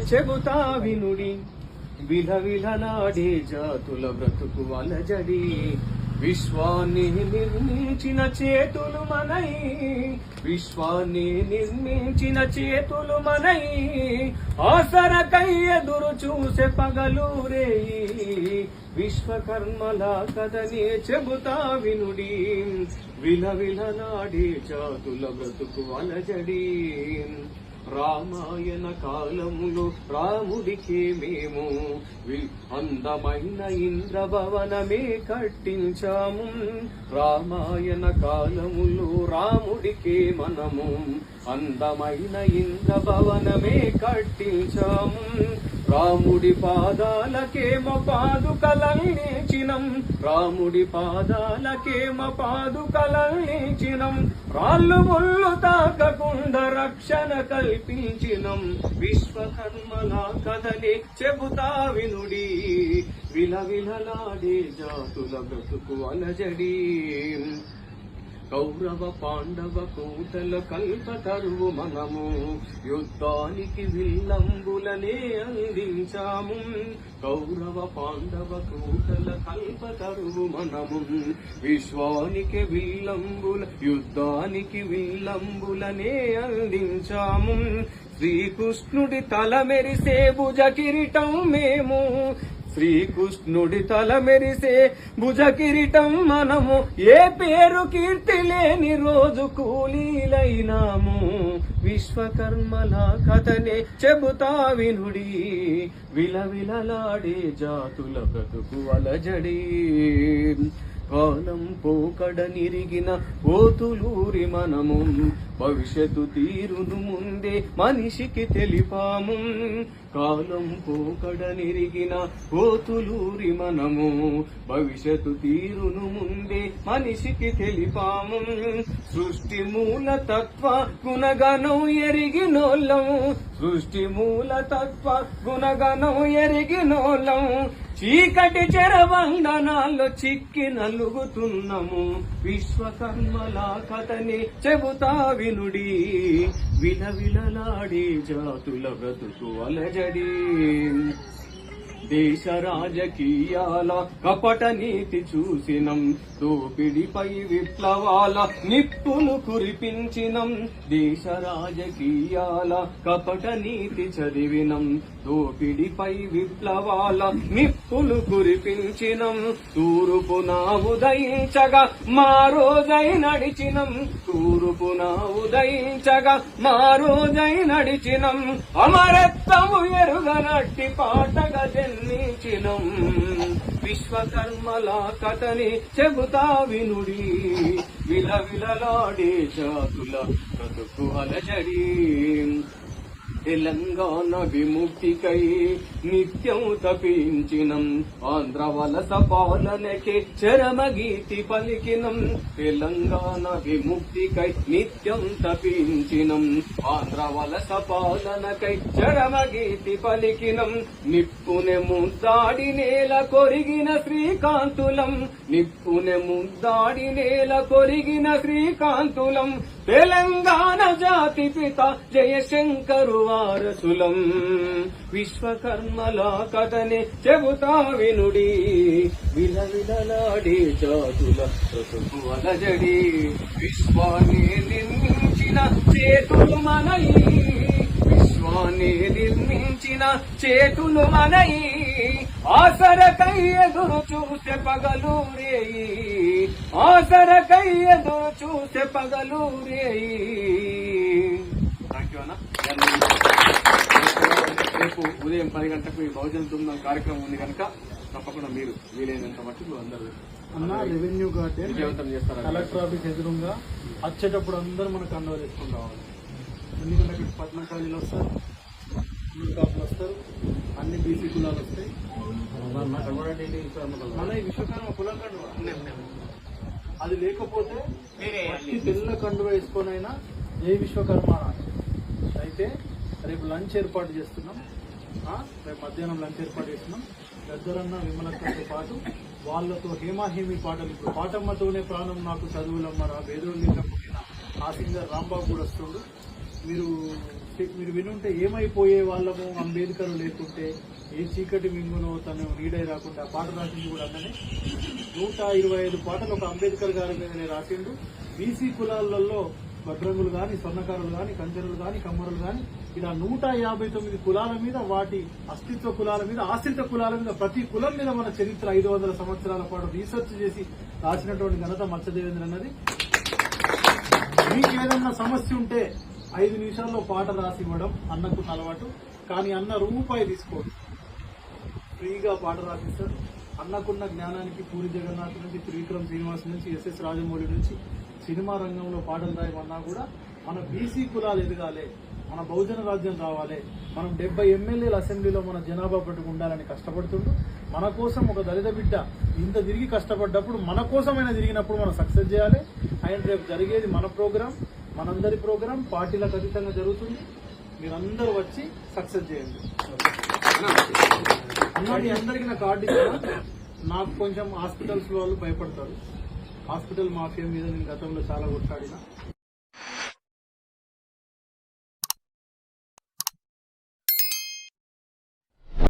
చెబుతా వినుడి. విలవిలలాడే జాతుల బ్రతుకు వలజడి విశ్వాన్ని నిర్మించిన చేతులు మనై. విశ్వాన్ని నిర్మించిన చేతులు మనై. ఆసరకై ఎదురు చూసే పగలూరే విశ్వకర్మల కథనే చెబుతా వినుడి. విలవిలలాడే జాతుల బ్రతుకు అలజడి. రామాయణ కాలములు రాముడికి మేము వి- అందమైన ఇంద్రభవనమే కట్టించాము. రామాయణ కాలములు రాముడికి మనము అందమైన ఇంద్రభవనమే కట్టించాము. రాముడి పాదాలకేమ పాదుకలంచినం రాముడి పాదాలకేమ పాదుకలంచినం రాళ్ళు ముళ్ళు తాకకుండా రక్షణ కల్పించినం. విశ్వకర్మలా కథని చెబుతా వినుడి. విలవిలలాడే జాతుల బ్రతుకు అలజడి. కౌరవ పాండవ కూటల కల్పతరువు మనము. యుద్ధానికి విల్లంబులనే అందించాము. కౌరవ పాండవ కూటల కల్పతరువు మనము. విశ్వానికి విల్లంబుల యుద్ధానికి విల్లంబులనే అందించాము. శ్రీకృష్ణుడి తల మెరిసే భుజ కిరీటం మేము. శ్రీకృష్ణుడి తల మెరిసే భుజ కిరీటం మనము ఏ పేరు కీర్తి లేని రోజు కూలీలైనాము. విశ్వకర్మల కథనే చెబుతా వినుడి విలవిలలాడే జాతుల బ్రతుకు అలజడి కాలం పోకడ నిరిగిన ఓతులూరి మనము. భవిష్యత్తు తీరును ముందే మనిషికి తెలిపాము. కాలం పోకడ నిరిగిన ఓతులూరి మనము. భవిష్యత్తు తీరును ముందే మనిషికి తెలిపాము. సృష్టి మూల తత్వ గుణగణం ఎరిగినోళ్ళం సృష్టి మూల తత్వ గుణగణం ఎరిగినోళ్ళం చీకటి చెరవందనాల్లో చిక్కి నలుగుతున్నాము. విశ్వకర్మలా కథని చెబుతా వినుడి. విలవిలలాడే జాతుల బ్రతుకు అలజడి. దేశ రాజకీయాల కపట నీతి చూసినం దోపిడిపై విప్లవాల నిప్పులు కురిపించినం. దేశ రాజకీయాల కపట నీతి చదివినం దోపిడిపై విప్లవాల నిప్పులు కురిపించినం. తూర్పున ఉదయించగా మా రోజై నడిచినం. నా ఉదయించగా మా రోజై నడిచినం. అమరత్వము ఎరుగనట్టి పాటగా నిర్మించినం విశ్వకర్మల కథని చెబుతా వినుడి. విలవిలలాడే జాతుల బ్రతుకు అలజడి. తెలంగాణ విముక్తికై నిత్యం తపించినం. ఆంధ్ర వలస పాలనకే చరమగీతి పలికినం. తెలంగాణ విముక్తికై నిత్యం తపించినం. ఆంధ్ర వలస పాలనకై చరమగీతి పలికినం. నిప్పునె ముద్దాడి నేల కొరిగిన శ్రీకాంతులం. నిప్పునె ముద్దాడి నేల కొరిగిన శ్రీకాంతులం. తెలంగాణ జాతి పిత జయశంకరు వారసులం. విశ్వకర్మల కథని చెబుతా వినుడి. విలవిలలాడే జాతుల వలజడి విశ్వాన్ని నిర్మించిన చేతులు మనయి. విశ్వాన్ని నిర్మించిన చేతులు మనయి. ఆసరకై ఎదురు చూసే పగలు రేయి ఎదురు చూసే పగలు రేయి థ్యాంక్ యూ అన్న. రేపు ఉదయం పది గంటలకు ఈ బహుజన బృందం కార్యక్రమం ఉంది కనుక తప్పకుండా మీరు వీలైనంత మట్టుకు అందరూ అన్న రెవెన్యూ గార్డెన్ కలెక్టర్ ఆఫీస్ ఎదురుగా వచ్చేటప్పుడు అందరూ మనకు కండవ వేసుకుని రావాలి. ఎందుకంటే ఇక్కడ పట్నం కాలేజీలు వస్తారు అన్ని కాపులు వస్తారు. అన్ని బీసీ కులాలు వస్తాయి. మన ఈ విశ్వకర్మ కుల కండువ అది లేకపోతే తెల్ల కండువ వేసుకొనైనా ఏ విశ్వకర్మ. అయితే రేపు లంచ్ ఏర్పాటు చేస్తున్నాం. రేపు మధ్యాహ్నం లంచ్ ఏర్పాటు చేస్తున్నాం. పెద్దలన్న విమలక్కతో పాటు వాళ్ళతో హేమాహేమి పాటలు ఇప్పుడు పాటమ్మతోనే ప్రాణం నాకు చదువులమ్మరా వేదోళ్ళ పుట్టిన ఆ సింగర్ రాంబాబు కూడా వస్తుండు. మీరు మీరు వినుంటే ఏమైపోయే వాళ్ళము? అంబేద్కర్ లేకుంటే ఏ చీకటి మింగునో తను నీడై రాకుండా పాట రాసింది కూడా అన్ననే నూట ఇరవై ఐదు పాటలు ఒక అంబేద్కర్ గారి మీదనే రాసిండు బీసీ కులాలలో భద్రంగులు కానీ స్వర్ణకారులు కానీ కంచెలు కానీ కమ్మరులు కానీ ఇలా నూట యాభై తొమ్మిది కులాల మీద వాటి అస్తిత్వ కులాల మీద ఆశ్రిత కులాల మీద ప్రతి కులం మీద మన చరిత్ర ఐదు వందల సంవత్సరాల పాటు రీసెర్చ్ చేసి రాసినటువంటి ఘనత మత్స్యదేవేంద్ర అన్నది. మీకు ఏదన్నా సమస్య ఉంటే ఐదు నిమిషాల్లో పాట రాసి ఇవ్వడం అన్నకు అలవాటు. కానీ అన్న రూపాయి తీసుకోడు. ఫ్రీగా పాట రాసిస్తారు అన్నకున్న జ్ఞానానికి పూరి జగన్నాథ్ నుంచి త్రివిక్రమ్ శ్రీనివాస్ నుంచి ఎస్ఎస్ రాజమౌళి నుంచి సినిమా రంగంలో పాటలు రాయమన్నా కూడా మన బీసీ కులాలు ఎదగాలి మన బహుజన రాజ్యం రావాలి మనం డెబ్బై ఎమ్మెల్యేల అసెంబ్లీలో మన జనాభా పట్టుకు ఉండాలని కష్టపడుతుండు. మన కోసం ఒక దళిత బిడ్డ ఇంత తిరిగి కష్టపడ్డప్పుడు మన కోసమైనా తిరిగినప్పుడు మనం సక్సెస్ చేయాలి. అండ్ రేపు జరిగేది మన ప్రోగ్రాం మనందరి ప్రోగ్రాం పార్టీలకు అతీతంగా జరుగుతుంది. మీరందరూ వచ్చి సక్సెస్ చేయండి. అందరికి నా కార్డు ఇచ్చిన నాకు కొంచెం హాస్పిటల్స్ వాళ్ళు భయపడతారు. హాస్పిటల్ మాఫియా మీద నేను గతంలో చాలా కొట్లాడినా.